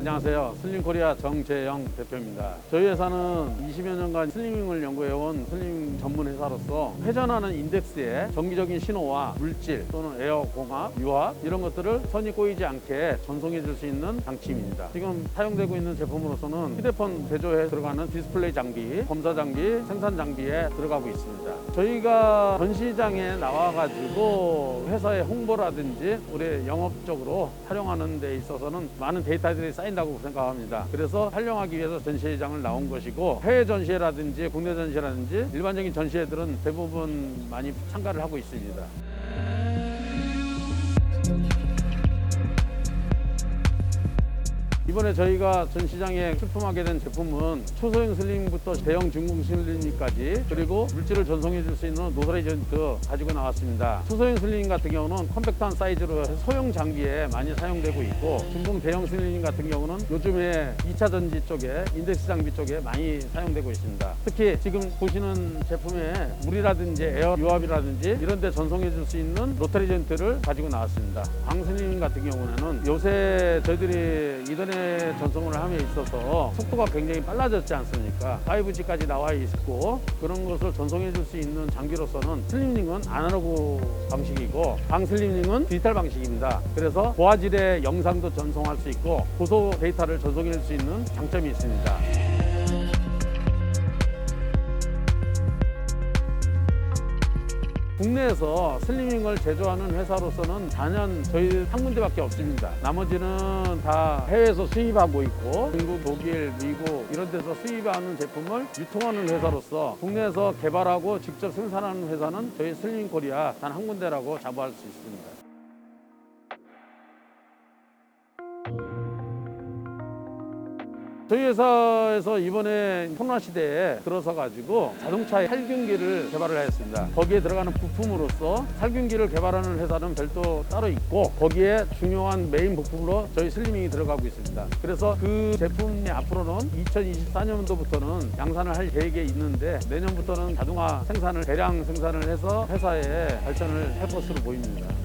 안녕하세요. 슬림코리아 정재영 대표입니다. 저희 회사는 20여 년간 슬리밍을 연구해온 슬리밍 전문 회사로서 회전하는 인덱스에 정기적인 신호와 물질 또는 에어 공합, 유압 이런 것들을 선이 꼬이지 않게 전송해 줄 수 있는 장치입니다. 지금 사용되고 있는 제품으로서는 휴대폰 대조에 들어가는 디스플레이 장비, 검사 장비, 생산 장비에 들어가고 있습니다. 저희가 전시장에 나와가지고 회사의 홍보라든지 우리 영업적으로 활용하는 데 있어서는 많은 데이터들이 쌓인다고 생각합니다. 그래서 활용하기 위해서 전시장을 나온 것이고 해외 전시회라든지 국내 전시회라든지 일반적인 전시회들은 대부분 많이 참가를 하고 있습니다. 이번에 저희가 전시장에 출품하게 된 제품은 초소형 슬링부터 대형 중공 슬링까지 그리고 물질을 전송해 줄 수 있는 노드레이전트 가지고 나왔습니다. 초소형 슬링 같은 경우는 컴팩트한 사이즈로 소형 장비에 많이 사용되고 있고 중공 대형 슬링 같은 경우는 요즘에 2차 전지 쪽에 인덱스 장비 쪽에 많이 사용되고 있습니다. 특히 지금 보시는 제품에 물이라든지 에어 유압이라든지 이런 데 전송해 줄 수 있는 로터리 전트를 가지고 나왔습니다. 광슬링 같은 경우에는 요새 저희들이 이전에 전송을 함에 있어서 속도가 굉장히 빨라졌지 않습니까? 5G까지 나와 있고 그런 것을 전송해 줄 수 있는 장비로서는 슬림링은 아날로그 방식이고 방슬림링은 디지털 방식입니다. 그래서 고화질의 영상도 전송할 수 있고 고소 데이터를 전송해 줄 수 있는 장점이 있습니다. 국내에서 슬리밍을 제조하는 회사로서는 단연 저희 한 군데밖에 없습니다. 나머지는 다 해외에서 수입하고 있고 중국, 독일, 미국 이런 데서 수입하는 제품을 유통하는 회사로서 국내에서 개발하고 직접 생산하는 회사는 저희 슬리밍 코리아 단 한 군데라고 자부할 수 있습니다. 저희 회사에서 이번에 코로나 시대에 들어서 가지고 자동차의 살균기를 개발을 하였습니다. 거기에 들어가는 부품으로서 살균기를 개발하는 회사는 별도 따로 있고 거기에 중요한 메인 부품으로 저희 슬리밍이 들어가고 있습니다. 그래서 그 제품이 앞으로는 2024년도부터는 양산을 할 계획이 있는데 내년부터는 자동화 생산을 대량 생산을 해서 회사에 발전을 할 것으로 보입니다.